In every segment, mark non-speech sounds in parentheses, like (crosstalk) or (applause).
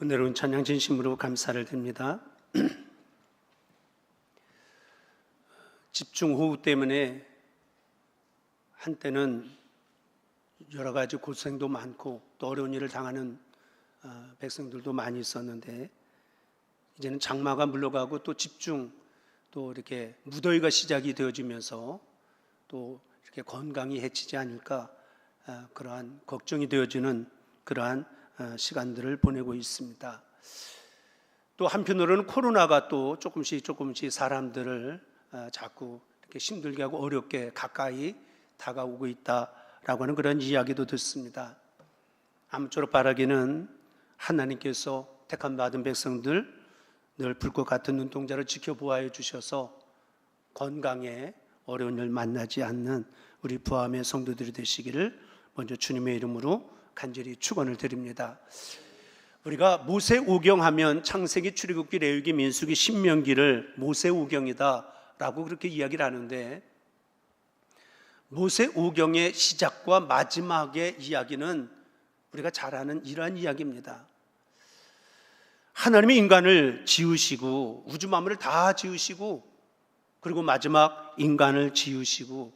오늘은 찬양 진심으로 감사를 드립니다. (clears throat) 집중 호우 때문에 한때는 여러 가지 고생도 많고 또 어려운 일을 당하는 어, 백성들도 많이 있었는데 이제는 장마가 물러가고 또 집중 또 이렇게 무더위가 시작이 되어지면서 또 이렇게 건강이 해치지 않을까 어, 그러한 걱정이 되어지는 그러한 어, 시간들을 보내고 있습니다. 또 한편으로는 코로나가 또 조금씩 조금씩 사람들을 어, 자꾸 이렇게 힘들게 하고 어렵게 가까이 다가오고 있다라고 하는 그런 이야기도 듣습니다. 아무쪼록 바라기는 하나님께서 택함 받은 백성들 늘 불꽃 같은 눈동자를 지켜보아해 주셔서 건강에 어려운 일 만나지 않는 우리 부함의 성도들이 되시기를 먼저 주님의 이름으로 간절히 축원을 드립니다. 우리가 모세 오경하면 창세기, 출애굽기, 레위기, 민수기, 신명기를 모세 오경이다라고 그렇게 이야기를 하는데 모세 오경의 시작과 마지막의 이야기는 우리가 잘 아는 이러한 이야기입니다. 하나님이 인간을 지으시고 우주 만물을 다 지으시고 그리고 마지막 인간을 지으시고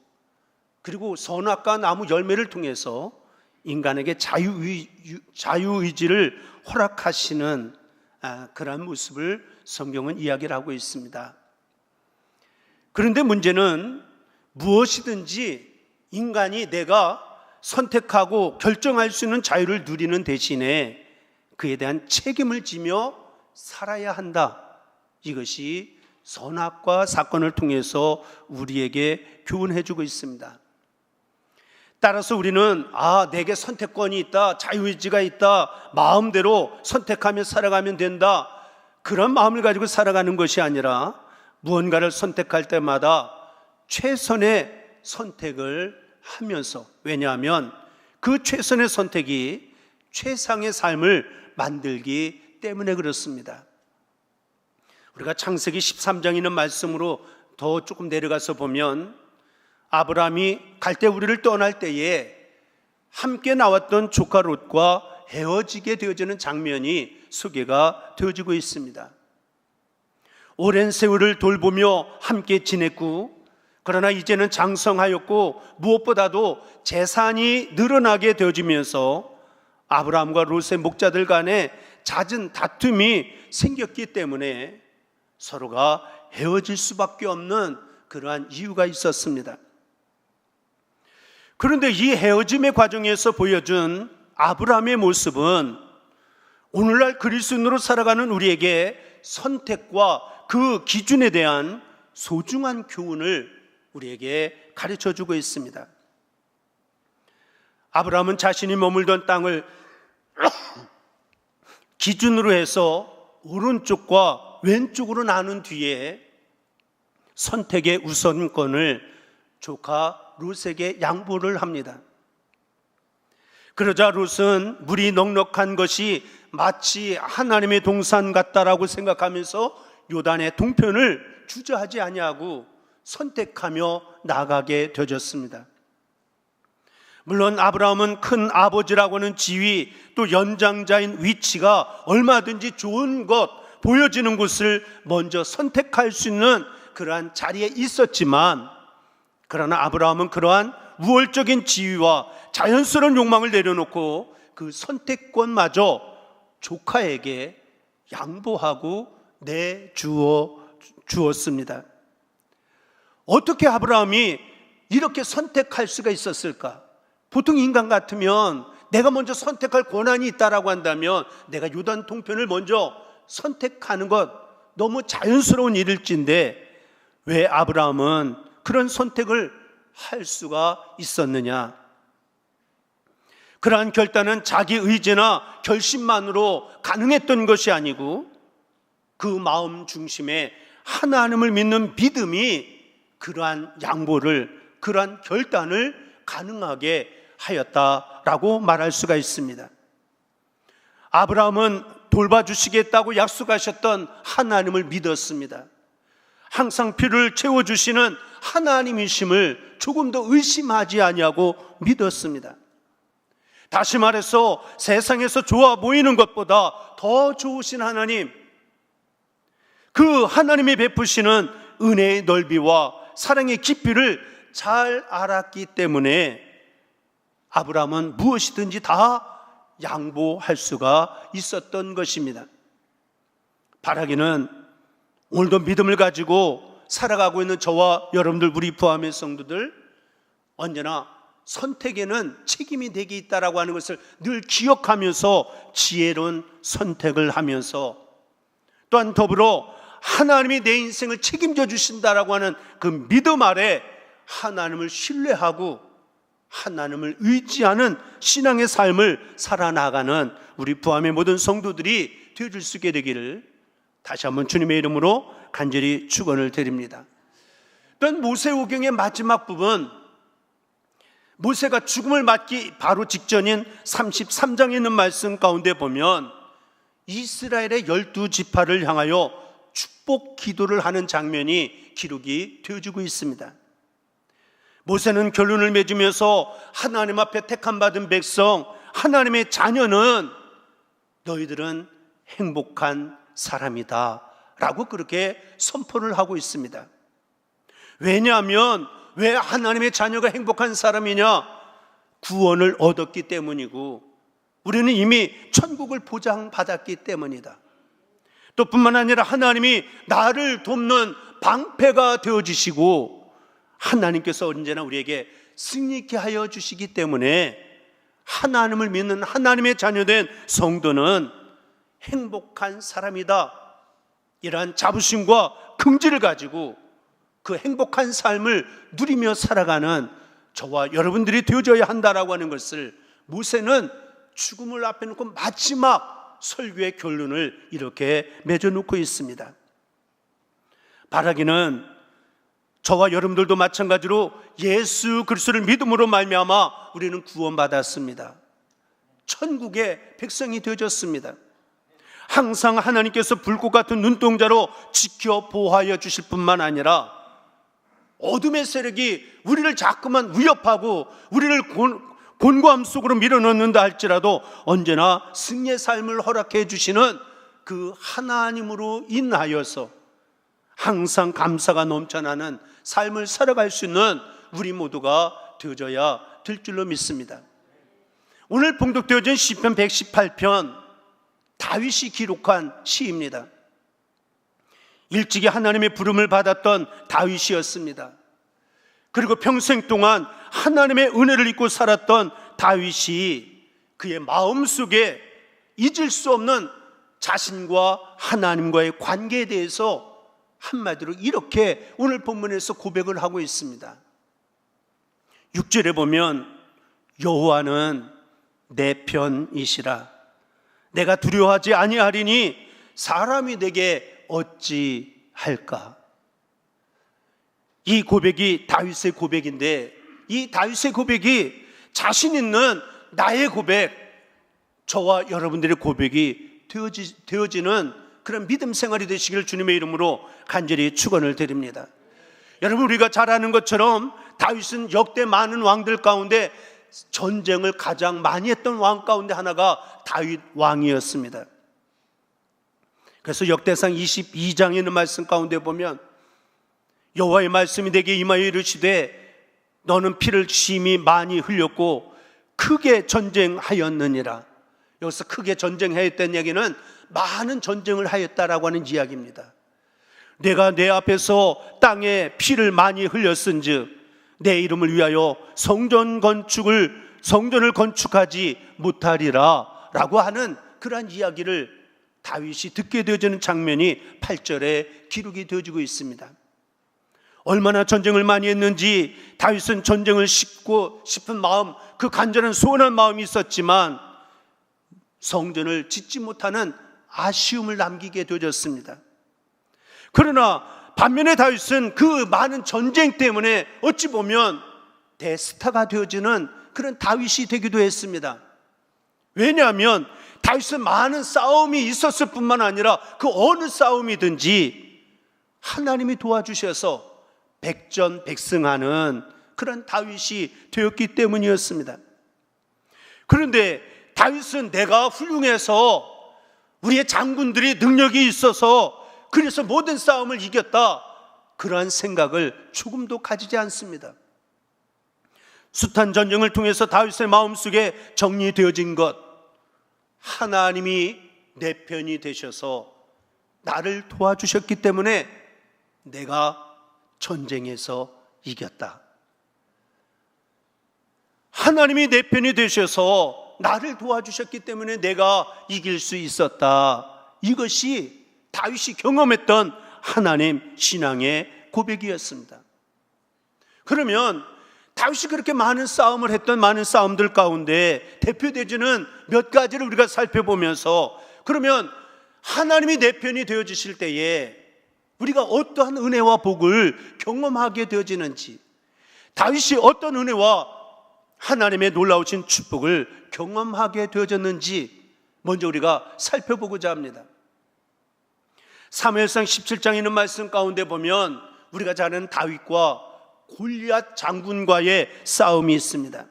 그리고 선악과 나무 열매를 통해서 인간에게 자유의, 자유의지를 허락하시는 아, 그러한 모습을 성경은 이야기를 하고 있습니다. 그런데 문제는 무엇이든지 인간이 내가 선택하고 결정할 수 있는 자유를 누리는 대신에 그에 대한 책임을 지며 살아야 한다. 이것이 선악과 사건을 통해서 우리에게 교훈해 주고 있습니다. 따라서 우리는 아, 내게 선택권이 있다, 자유의지가 있다, 마음대로 선택하며 살아가면 된다. 그런 마음을 가지고 살아가는 것이 아니라 무언가를 선택할 때마다 최선의 선택을 하면서 왜냐하면 그 최선의 선택이 최상의 삶을 만들기 때문에 그렇습니다. 우리가 창세기 13장 있는 말씀으로 더 조금 내려가서 보면 아브라함이 갈대 우리를 떠날 때에 함께 나왔던 조카 롯과 헤어지게 되어지는 장면이 소개가 되어지고 있습니다. 오랜 세월을 돌보며 함께 지냈고 그러나 이제는 장성하였고 무엇보다도 재산이 늘어나게 되어지면서 아브라함과 롯의 목자들 간에 잦은 다툼이 생겼기 때문에 서로가 헤어질 수밖에 없는 그러한 이유가 있었습니다. 그런데 이 헤어짐의 과정에서 보여준 아브라함의 모습은 오늘날 그리스도인으로 살아가는 우리에게 선택과 그 기준에 대한 소중한 교훈을 우리에게 가르쳐 주고 있습니다. 아브라함은 자신이 머물던 땅을 (coughs) 기준으로 해서 오른쪽과 왼쪽으로 나눈 뒤에 선택의 우선권을 조카 룻에게 양보를 합니다. 그러자 룻은 물이 넉넉한 것이 마치 하나님의 동산 같다라고 생각하면서 요단의 동편을 주저하지 아니하고 선택하며 나가게 되어졌습니다. 물론 아브라함은 큰 아버지라고는 지위 또 연장자인 위치가 얼마든지 좋은 것 보여지는 곳을 먼저 선택할 수 있는 그러한 자리에 있었지만 그러나 아브라함은 그러한 우월적인 지위와 자연스러운 욕망을 내려놓고 그 선택권마저 조카에게 양보하고 내주어 주었습니다. 어떻게 아브라함이 이렇게 선택할 수가 있었을까? 보통 인간 같으면 내가 먼저 선택할 권한이 있다라고 한다면 내가 요단 통편을 먼저 선택하는 것 너무 자연스러운 일일진데 왜 아브라함은 그런 선택을 할 수가 있었느냐? 그러한 결단은 자기 의지나 결심만으로 가능했던 것이 아니고 그 마음 중심에 하나님을 믿는 믿음이 그러한 양보를, 그러한 결단을 가능하게 하였다라고 말할 수가 있습니다. 아브라함은 돌봐주시겠다고 약속하셨던 하나님을 믿었습니다. 항상 필요를 채워주시는 하나님이심을 조금 더 의심하지 아니하고 믿었습니다. 다시 말해서 세상에서 좋아 보이는 것보다 더 좋으신 하나님, 그 하나님이 베푸시는 은혜의 넓이와 사랑의 깊이를 잘 알았기 때문에 아브라함은 무엇이든지 다 양보할 수가 있었던 것입니다. 바라기는 오늘도 믿음을 가지고 살아가고 있는 저와 여러분들 우리 포함의 성도들 언제나 선택에는 책임이 되게 있다라고 하는 것을 늘 기억하면서 지혜로운 선택을 하면서 또한 더불어 하나님이 내 인생을 책임져 주신다라고 하는 그 믿음 아래 하나님을 신뢰하고 하나님을 의지하는 신앙의 삶을 살아나가는 우리 부함의 모든 성도들이 되어줄 수 있게 되기를 다시 한번 주님의 이름으로 간절히 축원을 드립니다. 또한 모세오경의 마지막 부분 모세가 죽음을 맞기 바로 직전인 33장에 있는 말씀 가운데 보면 이스라엘의 열두 지파를 향하여 축복 기도를 하는 장면이 기록이 되어지고 있습니다. 모세는 결론을 맺으면서 하나님 앞에 택함 받은 백성, 하나님의 자녀는 너희들은 행복한 사람이다. 라고 그렇게 선포를 하고 있습니다. 왜냐하면 왜 하나님의 자녀가 행복한 사람이냐? 구원을 얻었기 때문이고 우리는 이미 천국을 보장받았기 때문이다. 또 뿐만 아니라 하나님이 나를 돕는 방패가 되어 주시고 하나님께서 언제나 우리에게 승리케 하여 주시기 때문에 하나님을 믿는 하나님의 자녀된 성도는 행복한 사람이다. 이러한 자부심과 긍지를 가지고 그 행복한 삶을 누리며 살아가는 저와 여러분들이 되어져야 한다라고 하는 것을 모세는 죽음을 앞에 놓고 마지막 설교의 결론을 이렇게 맺어놓고 있습니다. 바라기는 저와 여러분들도 마찬가지로 예수 그리스도를 믿음으로 말미암아 우리는 구원받았습니다. 천국의 백성이 되어졌습니다. 항상 하나님께서 불꽃 같은 눈동자로 지켜 보호하여 주실 뿐만 아니라 어둠의 세력이 우리를 자꾸만 위협하고 우리를 곤, 곤고함 속으로 밀어넣는다 할지라도 언제나 승리의 삶을 허락해 주시는 그 하나님으로 인하여서 항상 감사가 넘쳐나는 삶을 살아갈 수 있는 우리 모두가 되어져야 될 줄로 믿습니다. 오늘 봉독되어진 시편 118편 다윗이 기록한 시입니다. 일찍이 하나님의 부름을 받았던 다윗이었습니다. 그리고 평생 동안 하나님의 은혜를 입고 살았던 다윗이 그의 마음 속에 잊을 수 없는 자신과 하나님과의 관계에 대해서 한마디로 이렇게 오늘 본문에서 고백을 하고 있습니다. 6절에 보면 여호와는 내 편이시라 내가 두려워하지 아니하리니 사람이 내게 어찌 할까? 이 고백이 다윗의 고백인데 이 다윗의 고백이 자신 있는 나의 고백, 저와 여러분들의 고백이 되어지, 되어지는 그런 믿음 생활이 되시길 주님의 이름으로 간절히 축원을 드립니다. 여러분 우리가 잘 아는 것처럼 다윗은 역대 많은 왕들 가운데 전쟁을 가장 많이 했던 왕 가운데 하나가 다윗 왕이었습니다. 그래서 역대상 22장에 있는 말씀 가운데 보면 여호와의 말씀이 내게 임하여 이르시되 너는 피를 심히 많이 흘렸고 크게 전쟁하였느니라. 여기서 크게 전쟁하였다는 얘기는 많은 전쟁을 하였다라고 하는 이야기입니다. 내가 내 앞에서 땅에 피를 많이 흘렸은즉 내 이름을 위하여 성전 건축을 성전을 건축하지 못하리라라고 하는 그러한 이야기를 다윗이 듣게 되어지는 장면이 8절에 기록이 되어지고 있습니다. 얼마나 전쟁을 많이 했는지 다윗은 전쟁을 싣고 싶은 마음, 그 간절한 소원한 마음이 있었지만 성전을 짓지 못하는 아쉬움을 남기게 되어졌습니다. 그러나 반면에 다윗은 그 많은 전쟁 때문에 어찌 보면 대스타가 되어지는 그런 다윗이 되기도 했습니다. 왜냐하면 다윗은 많은 싸움이 있었을 뿐만 아니라 그 어느 싸움이든지 하나님이 도와주셔서 백전백승하는 그런 다윗이 되었기 때문이었습니다. 그런데 다윗은 내가 훌륭해서 우리의 장군들이 능력이 있어서 그래서 모든 싸움을 이겼다. 그러한 생각을 조금도 가지지 않습니다. 숱한 전쟁을 통해서 다윗의 마음속에 정리되어진 것 하나님이 내 편이 되셔서 나를 도와주셨기 때문에 내가 전쟁에서 이겼다. 하나님이 내 편이 되셔서 나를 도와주셨기 때문에 내가 이길 수 있었다. 이것이 다윗이 경험했던 하나님 신앙의 고백이었습니다. 그러면 다윗이 그렇게 많은 싸움을 했던 많은 싸움들 가운데 대표되지는 몇 가지를 우리가 살펴보면서 그러면 하나님이 내 편이 되어 주실 때에 우리가 어떠한 은혜와 복을 경험하게 되어지는지 다윗이 어떤 은혜와 하나님의 놀라우신 축복을 경험하게 되어졌는지 먼저 우리가 살펴보고자 합니다. 사무엘상 17장에 있는 말씀 가운데 보면 우리가 잘 아는 다윗과 골리앗 장군과의 싸움이 있습니다.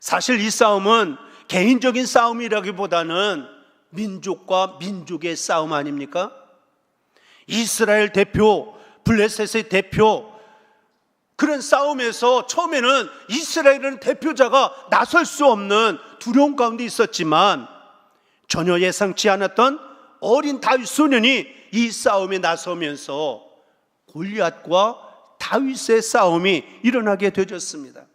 사실 이 싸움은 개인적인 싸움이라기보다는 민족과 민족의 싸움 아닙니까? 이스라엘 대표, 블레셋의 대표, 그런 싸움에서 처음에는 이스라엘은 대표자가 나설 수 없는 두려움 가운데 있었지만 전혀 예상치 않았던 어린 다윗 소년이 이 싸움에 나서면서 골리앗과 다윗의 싸움이 일어나게 되었습니다.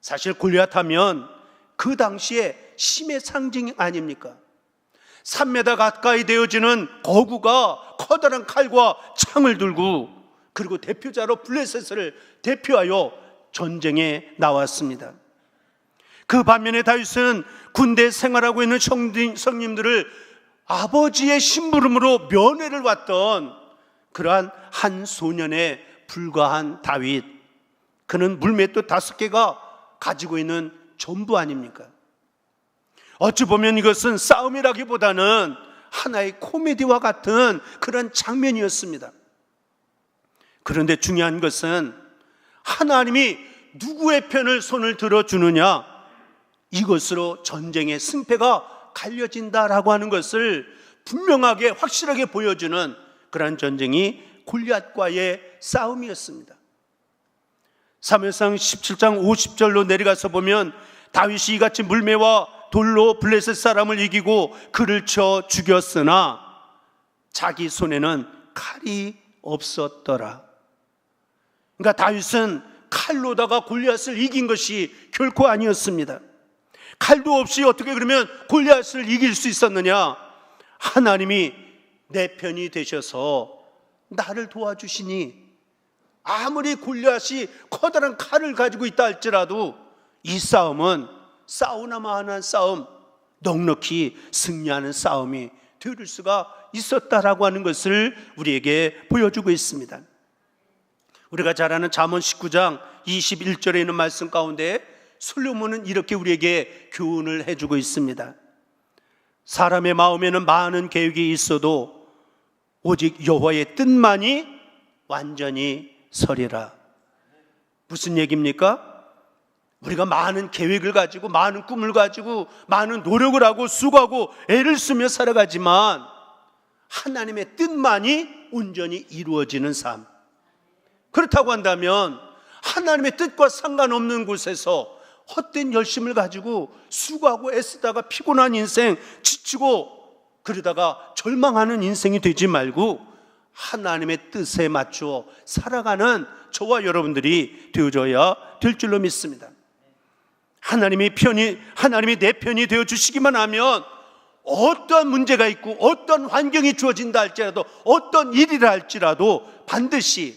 사실 골리앗 하면 그 당시에 심의 상징 아닙니까? 3m 가까이 되어지는 거구가 커다란 칼과 창을 들고 그리고 대표자로 블레셋을 대표하여 전쟁에 나왔습니다. 그 반면에 다윗은 군대 생활하고 있는 성님들을 아버지의 심부름으로 면회를 왔던 그러한 한 소년에 불과한 다윗. 그는 물맷도 다섯 개가 가지고 있는 전부 아닙니까? 어찌 보면 이것은 싸움이라기보다는 하나의 코미디와 같은 그런 장면이었습니다. 그런데 중요한 것은 하나님이 누구의 편을 손을 들어주느냐 이것으로 전쟁의 승패가 갈려진다라고 하는 것을 분명하게 확실하게 보여주는 그러한 전쟁이 골리앗과의 싸움이었습니다. 사무엘상 17장 50절로 내려가서 보면 다윗이 이같이 물매와 돌로 블레셋 사람을 이기고 그를 쳐 죽였으나 자기 손에는 칼이 없었더라. 그러니까 다윗은 칼로다가 골리앗을 이긴 것이 결코 아니었습니다. 칼도 없이 어떻게 그러면 골리앗을 이길 수 있었느냐? 하나님이 내 편이 되셔서 나를 도와주시니 아무리 골리앗이 커다란 칼을 가지고 있다 할지라도 이 싸움은 싸우나 마나 싸움, 넉넉히 승리하는 싸움이 될 수가 있었다라고 하는 것을 우리에게 보여주고 있습니다. 우리가 잘 아는 잠언 19장 21절에 있는 말씀 가운데 솔로몬은 이렇게 우리에게 교훈을 해주고 있습니다. 사람의 마음에는 많은 계획이 있어도 오직 여호와의 뜻만이 완전히 서리라. 무슨 얘기입니까? 우리가 많은 계획을 가지고 많은 꿈을 가지고 많은 노력을 하고 수고하고 애를 쓰며 살아가지만 하나님의 뜻만이 온전히 이루어지는 삶. 그렇다고 한다면 하나님의 뜻과 상관없는 곳에서 헛된 열심을 가지고 수고하고 애쓰다가 피곤한 인생 지치고 그러다가 절망하는 인생이 되지 말고 하나님의 뜻에 맞추어 살아가는 저와 여러분들이 되어져야 될 줄로 믿습니다. 하나님이 편이 하나님이 내 편이 되어 주시기만 하면 어떤 문제가 있고 어떤 환경이 주어진다 할지라도 어떤 일이라 할지라도 반드시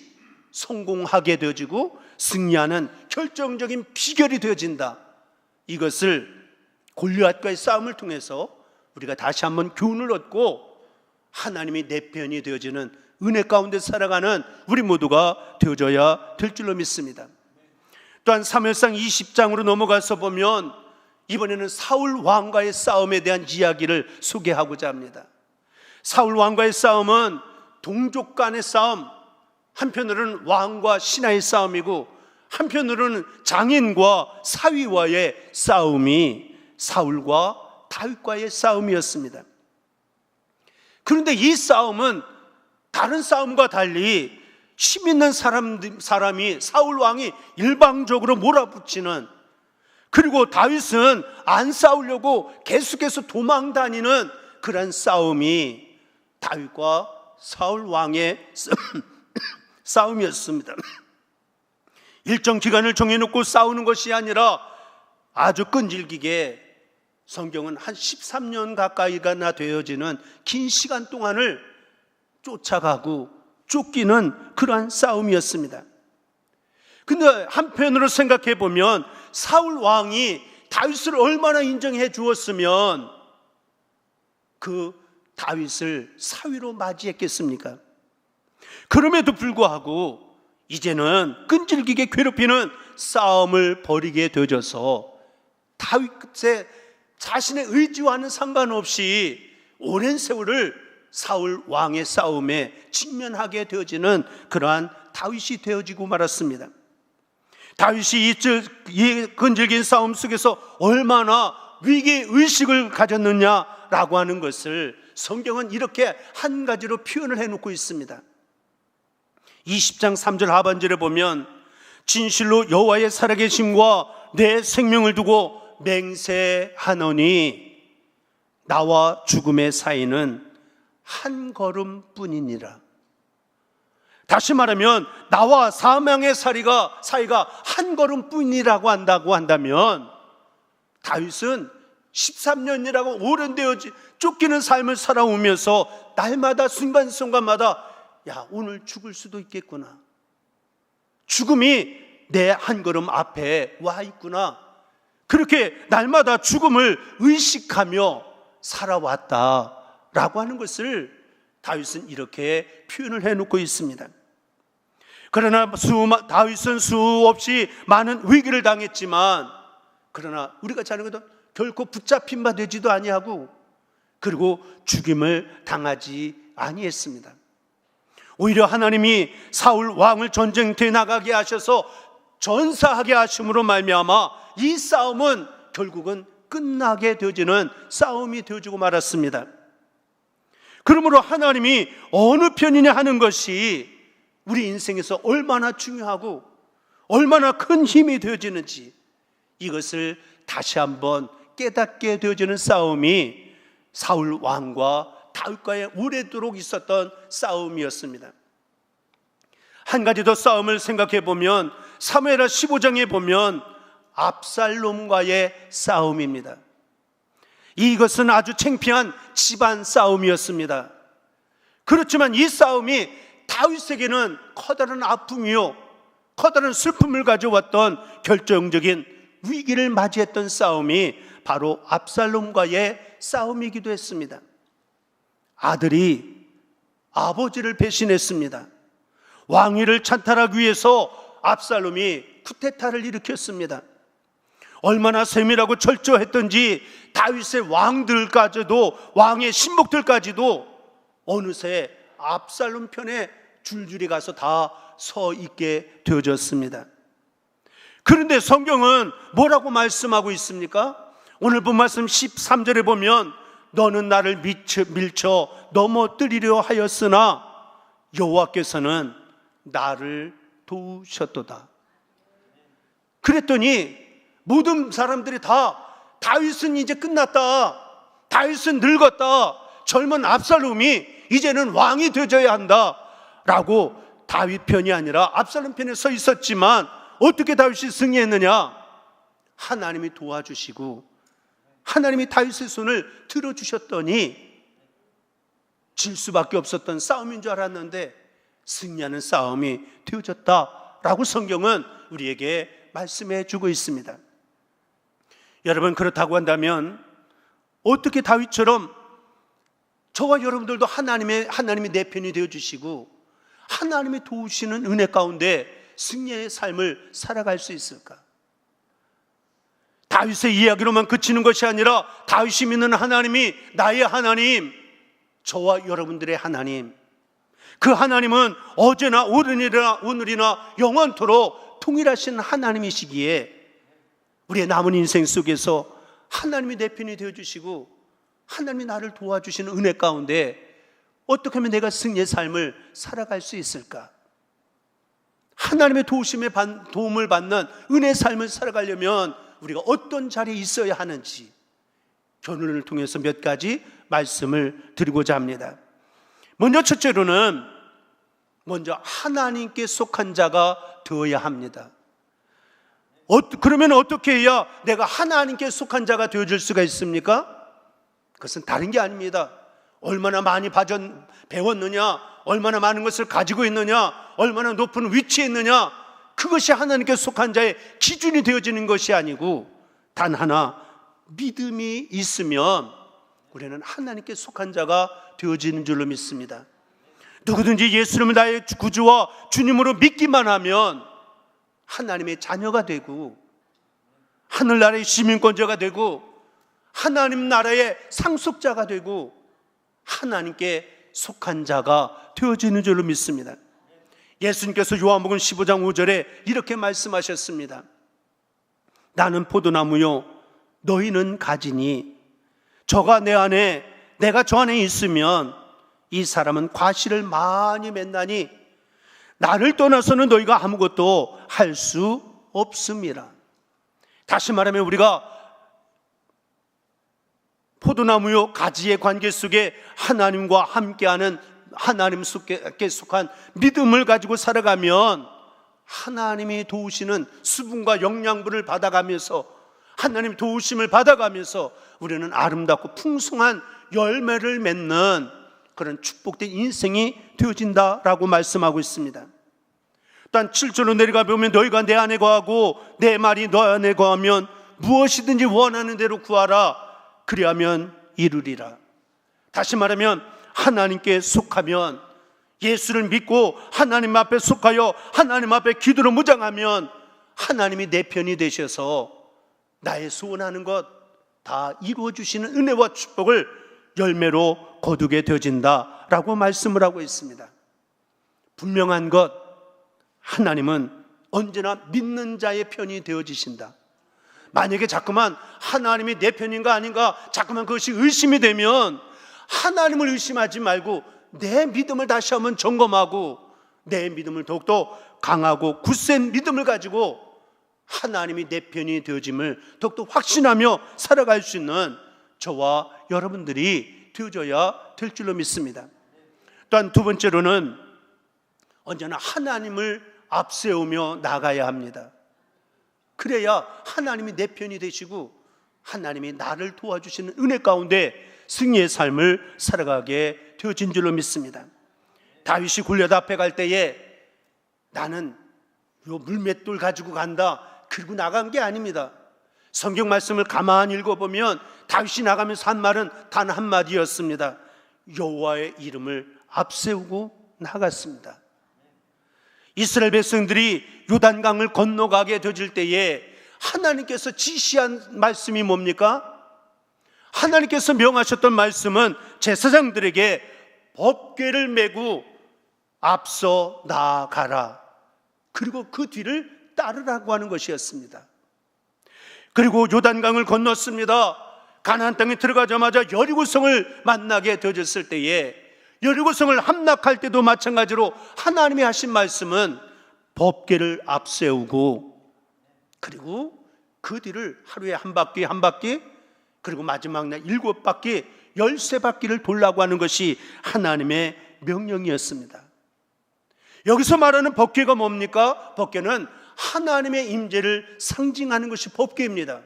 성공하게 되어지고 승리하는 결정적인 비결이 되어진다. 이것을 골리앗과의 싸움을 통해서 우리가 다시 한번 교훈을 얻고 하나님이 내 편이 되어지는 은혜 가운데 살아가는 우리 모두가 되어져야 될 줄로 믿습니다. 또한 사무엘상 20장으로 넘어가서 보면 이번에는 사울 왕과의 싸움에 대한 이야기를 소개하고자 합니다. 사울 왕과의 싸움은 동족 간의 싸움, 한편으로는 왕과 신하의 싸움이고 한편으로는 장인과 사위와의 싸움이 사울과 다윗과의 싸움이었습니다. 그런데 이 싸움은 다른 싸움과 달리 힘 있는 사람, 사람이 사울 왕이 일방적으로 몰아붙이는 그리고 다윗은 안 싸우려고 계속해서 도망 다니는 그런 싸움이 다윗과 사울 왕의 (laughs) 싸움이었습니다. 일정 기간을 정해놓고 싸우는 것이 아니라 아주 끈질기게 성경은 한 13년 가까이가 되어지는 긴 시간 동안을 쫓아가고 쫓기는 그러한 싸움이었습니다. 근데 한편으로 생각해 보면 사울 왕이 다윗을 얼마나 인정해 주었으면 그 다윗을 사위로 맞이했겠습니까? 그럼에도 불구하고 이제는 끈질기게 괴롭히는 싸움을 벌이게 되어져서 다윗의 자신의 의지와는 상관없이 오랜 세월을 사울 왕의 싸움에 직면하게 되어지는 그러한 다윗이 되어지고 말았습니다. 다윗이 이 끈질긴 싸움 속에서 얼마나 위기 의식을 가졌느냐라고 하는 것을 성경은 이렇게 한 가지로 표현을 해놓고 있습니다. 20장 3절 하반절에 보면 진실로 여호와의 살아계심과 내 생명을 두고 맹세하노니 나와 죽음의 사이는 한 걸음뿐이니라. 다시 말하면 나와 사망의 사이가 사이가 한 걸음뿐이라고 한다고 한다면 다윗은 13년이라고 오랜 되어 쫓기는 삶을 살아오면서 날마다 순간순간마다 야 오늘 죽을 수도 있겠구나. 죽음이 내 한 걸음 앞에 와 있구나. 그렇게 날마다 죽음을 의식하며 살아왔다라고 하는 것을 다윗은 이렇게 표현을 해놓고 있습니다. 그러나 수, 다윗은 수없이 많은 위기를 당했지만 그러나 우리가 잘 아는 것도 결코 붙잡힌 바 되지도 아니하고 그리고 죽임을 당하지 아니했습니다. 오히려 하나님이 사울 왕을 전쟁터에 나가게 하셔서 전사하게 하심으로 말미암아 이 싸움은 결국은 끝나게 되어지는 싸움이 되어지고 말았습니다. 그러므로 하나님이 어느 편이냐 하는 것이 우리 인생에서 얼마나 중요하고 얼마나 큰 힘이 되어지는지 이것을 다시 한번 깨닫게 되어지는 싸움이 사울 왕과 다윗과의 오래도록 있었던 싸움이었습니다. 한 가지 더 싸움을 생각해 보면 사무엘하 15장에 보면 압살롬과의 싸움입니다. 이것은 아주 창피한 집안 싸움이었습니다. 그렇지만 이 싸움이 다윗에게는 커다란 아픔이요, 커다란 슬픔을 가져왔던 결정적인 위기를 맞이했던 싸움이 바로 압살롬과의 싸움이기도 했습니다. 아들이 아버지를 배신했습니다. 왕위를 찬탈하기 위해서 압살롬이 쿠데타를 일으켰습니다. 얼마나 세밀하고 철저했던지 다윗의 왕들까지도 왕의 신복들까지도 어느새 압살롬 편에 줄줄이 가서 다 서 있게 되어졌습니다. 그런데 성경은 뭐라고 말씀하고 있습니까? 오늘 본 말씀 13절에 보면 너는 나를 밀쳐, 밀쳐 넘어뜨리려 하였으나 여호와께서는 나를 도우셨도다. 그랬더니 모든 사람들이 다 다윗은 이제 끝났다. 다윗은 늙었다. 젊은 압살롬이 이제는 왕이 되어야 한다. 라고 다윗 편이 아니라 압살롬 편에 서 있었지만 어떻게 다윗이 승리했느냐? 하나님이 도와주시고 하나님이 다윗의 손을 들어주셨더니 질 수밖에 없었던 싸움인 줄 알았는데 승리하는 싸움이 되어졌다라고 성경은 우리에게 말씀해 주고 있습니다. 여러분 그렇다고 한다면 어떻게 다윗처럼 저와 여러분들도 하나님의 하나님이 내 편이 되어 주시고 하나님이 도우시는 은혜 가운데 승리의 삶을 살아갈 수 있을까? 다윗의 이야기로만 그치는 것이 아니라 다윗이 믿는 하나님이 나의 하나님, 저와 여러분들의 하나님. 그 하나님은 어제나 오늘이나 오늘이나 영원토록 동일하신 하나님이시기에 우리의 남은 인생 속에서 하나님이 내 편이 되어 주시고 하나님이 나를 도와주시는 은혜 가운데 어떻게 하면 내가 승리의 삶을 살아갈 수 있을까? 하나님의 도우심에 반- 도움을 받는 은혜의 삶을 살아가려면 우리가 어떤 자리에 있어야 하는지 결론을 통해서 몇 가지 말씀을 드리고자 합니다. 먼저 첫째로는 먼저 하나님께 속한 자가 되어야 합니다. 어, 그러면 어떻게 해야 내가 하나님께 속한 자가 되어줄 수가 있습니까? 그것은 다른 게 아닙니다. 얼마나 많이 배웠느냐, 얼마나 많은 것을 가지고 있느냐, 얼마나 높은 위치에 있느냐, 그것이 하나님께 속한 자의 기준이 되어지는 것이 아니고, 단 하나, 믿음이 있으면 우리는 하나님께 속한 자가 되어지는 줄로 믿습니다. 누구든지 예수님을 나의 구주와 주님으로 믿기만 하면 하나님의 자녀가 되고 하늘나라의 시민권자가 되고 하나님 나라의 상속자가 되고 하나님께 속한 자가 되어지는 줄로 믿습니다. 예수님께서 요한복음 15장 5절에 이렇게 말씀하셨습니다. 나는 포도나무요 너희는 가지니 저가 내 안에 내가 저 안에 있으면 이 사람은 과실을 많이 맺나니 나를 떠나서는 너희가 아무것도 할 수 없습니다. 다시 말하면 우리가 포도나무요 가지의 관계 속에 하나님과 함께하는 하나님 속에 속한 믿음을 가지고 살아가면 하나님이 도우시는 수분과 영양분을 받아가면서 하나님 도우심을 받아가면서 우리는 아름답고 풍성한 열매를 맺는 그런 축복된 인생이 되어진다라고 말씀하고 있습니다. 단 7절로 내려가 보면 너희가 내 안에 거하고 내 말이 너 안에 거하면 무엇이든지 원하는 대로 구하라 그리하면 이루리라. 다시 말하면 하나님께 속하면 예수를 믿고 하나님 앞에 속하여 하나님 앞에 기도로 무장하면 하나님이 내 편이 되셔서 나의 소원하는 것 다 이루어 주시는 은혜와 축복을 열매로 거두게 되어진다라고 말씀을 하고 있습니다. 분명한 것 하나님은 언제나 믿는 자의 편이 되어지신다. 만약에 자꾸만 하나님이 내 편인가 아닌가 자꾸만 그것이 의심이 되면 하나님을 의심하지 말고 내 믿음을 다시 한번 점검하고 내 믿음을 더욱더 강하고 굳센 믿음을 가지고 하나님이 내 편이 되어짐을 더욱더 확신하며 살아갈 수 있는 저와 여러분들이 되어져야 될 줄로 믿습니다. 또한 두 번째로는 언제나 하나님을 앞세우며 나가야 합니다. 그래야 하나님이 내 편이 되시고 하나님이 나를 도와주시는 은혜 가운데 승리의 삶을 살아가게 되어진 줄로 믿습니다. 다윗이 골리앗 앞에 갈 때에 나는 요 물맷돌 가지고 간다. 그리고 나간 게 아닙니다. 성경 말씀을 가만히 읽어보면 다윗이 나가면서 한 말은 단 한마디였습니다. 여호와의 이름을 앞세우고 나갔습니다. 이스라엘 백성들이 요단강을 건너가게 되질 때에 하나님께서 지시한 말씀이 뭡니까? 하나님께서 명하셨던 말씀은 제사장들에게 법궤를 메고 앞서 나아가라. 그리고 그 뒤를 따르라고 하는 것이었습니다. 그리고 요단강을 건넜습니다. 가나안 땅에 들어가자마자 여리고성을 만나게 되어졌을 때에 여리고성을 함락할 때도 마찬가지로 하나님이 하신 말씀은 법계를 앞세우고 그리고 그 뒤를 하루에 한 바퀴 한 바퀴 그리고 마지막 날 일곱 바퀴 열세 바퀴를 돌라고 하는 것이 하나님의 명령이었습니다. 여기서 말하는 법계가 뭡니까? 법계는 하나님의 임재를 상징하는 것이 법계입니다.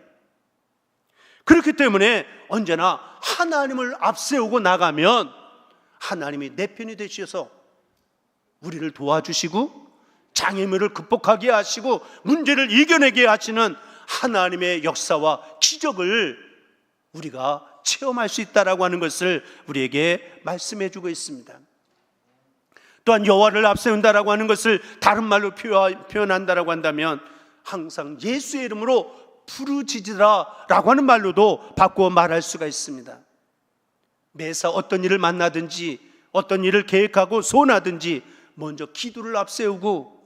그렇기 때문에 언제나 하나님을 앞세우고 나가면 하나님이 내 편이 되셔서 우리를 도와주시고 장애물을 극복하게 하시고 문제를 이겨내게 하시는 하나님의 역사와 기적을 우리가 체험할 수 있다라고 하는 것을 우리에게 말씀해 주고 있습니다. 또한 여호와를 앞세운다라고 하는 것을 다른 말로 표현한다라고 한다면 항상 예수의 이름으로 부르짖으라라고 하는 말로도 바꾸어 말할 수가 있습니다. 매사 어떤 일을 만나든지 어떤 일을 계획하고 소원하든지 먼저 기도를 앞세우고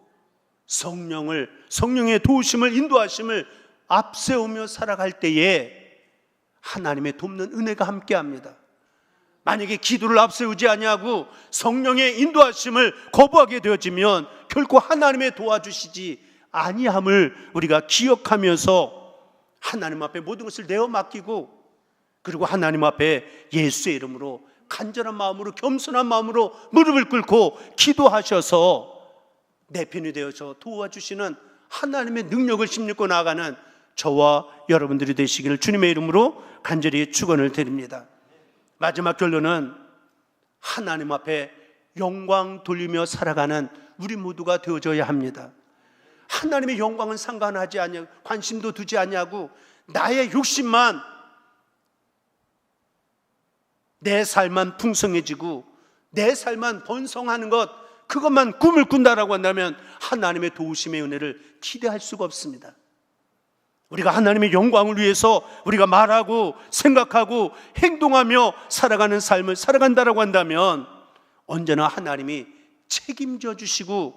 성령을 성령의 도우심을 인도하심을 앞세우며 살아갈 때에 하나님의 돕는 은혜가 함께합니다. 만약에 기도를 앞세우지 아니하고 성령의 인도하심을 거부하게 되어지면 결코 하나님의 도와주시지 아니함을 우리가 기억하면서 하나님 앞에 모든 것을 내어 맡기고 그리고 하나님 앞에 예수의 이름으로 간절한 마음으로 겸손한 마음으로 무릎을 꿇고 기도하셔서 내 편이 되어서 도와주시는 하나님의 능력을 힘입고 나아가는 저와 여러분들이 되시기를 주님의 이름으로 간절히 축원을 드립니다. 마지막 결론은 하나님 앞에 영광 돌리며 살아가는 우리 모두가 되어져야 합니다. 하나님의 영광은 상관하지 않냐, 관심도 두지 않냐고 나의 욕심만 내 삶만 풍성해지고 내 삶만 번성하는 것 그것만 꿈을 꾼다라고 한다면 하나님의 도우심의 은혜를 기대할 수가 없습니다. 우리가 하나님의 영광을 위해서 우리가 말하고 생각하고 행동하며 살아가는 삶을 살아간다라고 한다면 언제나 하나님이 책임져 주시고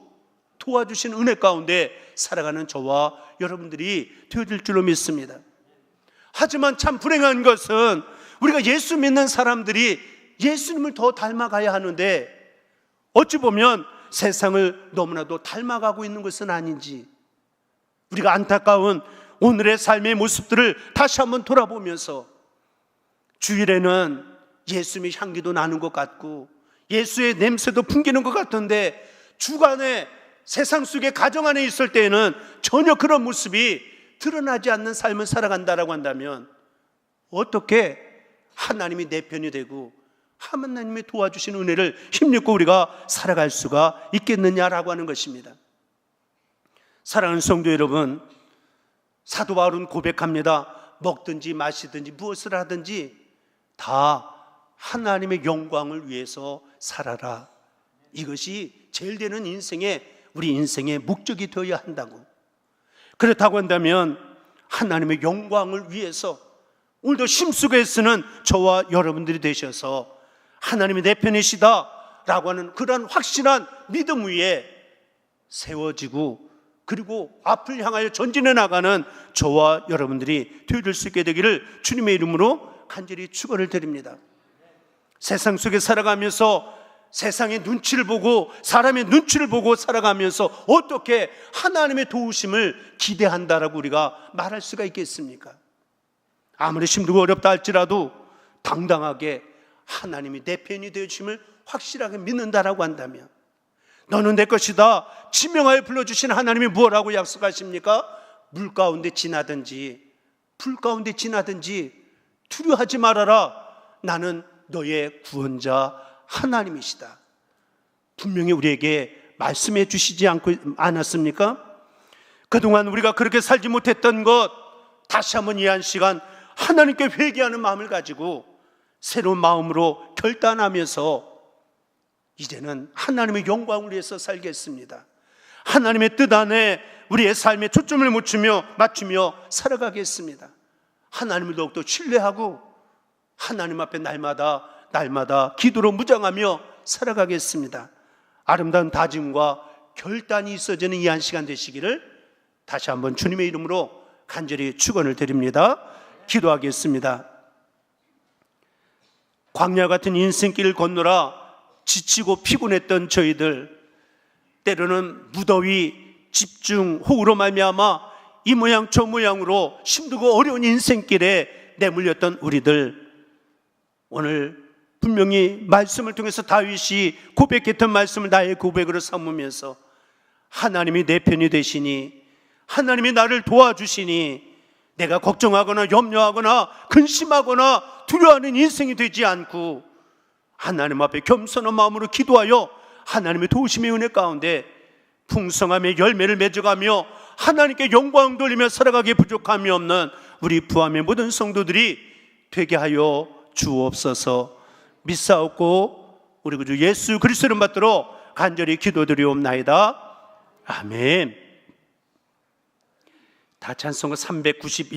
도와주신 은혜 가운데 살아가는 저와 여러분들이 되어질 줄로 믿습니다. 하지만 참 불행한 것은 우리가 예수 믿는 사람들이 예수님을 더 닮아가야 하는데 어찌 보면 세상을 너무나도 닮아가고 있는 것은 아닌지 우리가 안타까운 오늘의 삶의 모습들을 다시 한번 돌아보면서 주일에는 예수님의 향기도 나는 것 같고 예수의 냄새도 풍기는 것 같은데 주간에 세상 속에 가정 안에 있을 때에는 전혀 그런 모습이 드러나지 않는 삶을 살아간다라고 한다면 어떻게 하나님이 내 편이 되고 하나님의 도와주신 은혜를 힘입고 우리가 살아갈 수가 있겠느냐라고 하는 것입니다. 사랑하는 성도 여러분, 사도 바울은 고백합니다. 먹든지 마시든지 무엇을 하든지 다 하나님의 영광을 위해서 살아라. 이것이 제일 되는 인생의 우리 인생의 목적이 되어야 한다고. 그렇다고 한다면 하나님의 영광을 위해서 오늘도 심수게 쓰는 저와 여러분들이 되셔서 하나님이 내 편이시다라고 하는 그러한 확실한 믿음 위에 세워지고 그리고 앞을 향하여 전진해 나가는 저와 여러분들이 되어질 수 있게 되기를 주님의 이름으로 간절히 축원을 드립니다. 세상 속에 살아가면서 세상의 눈치를 보고 사람의 눈치를 보고 살아가면서 어떻게 하나님의 도우심을 기대한다라고 우리가 말할 수가 있겠습니까? 아무리 힘들고 어렵다 할지라도 당당하게 하나님이 내 편이 되심을 확실하게 믿는다라고 한다면 너는 내 것이다. 지명하여 불러주신 하나님이 무엇라고 약속하십니까? 물 가운데 지나든지 불 가운데 지나든지 두려워하지 말아라. 나는 너의 구원자 하나님이시다. 분명히 우리에게 말씀해 주시지 않고 않았습니까? 그동안 우리가 그렇게 살지 못했던 것 다시 한번 이한 시간 하나님께 회개하는 마음을 가지고 새로운 마음으로 결단하면서 이제는 하나님의 영광을 위해서 살겠습니다. 하나님의 뜻 안에 우리의 삶에 초점을 맞추며 맞추며 살아가겠습니다. 하나님을 더욱더 신뢰하고 하나님 앞에 날마다 날마다 기도로 무장하며 살아가겠습니다. 아름다운 다짐과 결단이 있어지는 이 한 시간 되시기를 다시 한번 주님의 이름으로 간절히 축원을 드립니다. 기도하겠습니다. 광야 같은 인생길을 건너라 지치고 피곤했던 저희들 때로는 무더위, 집중, 호우로 말미암아 이 모양 저 모양으로 힘들고 어려운 인생길에 내몰렸던 우리들. 오늘 분명히 말씀을 통해서 다윗이 고백했던 말씀을 나의 고백으로 삼으면서 하나님이 내 편이 되시니 하나님이 나를 도와주시니 내가 걱정하거나 염려하거나 근심하거나 두려워하는 인생이 되지 않고 하나님 앞에 겸손한 마음으로 기도하여 하나님의 도우심의 은혜 가운데 풍성함의 열매를 맺어가며 하나님께 영광 돌리며 살아가기 부족함이 없는 우리 부함의 모든 성도들이 되게 하여 주옵소서. 믿사옵고 우리 구주 예수 그리스도를 받들어 간절히 기도드리옵나이다. 아멘. 다 찬송가 391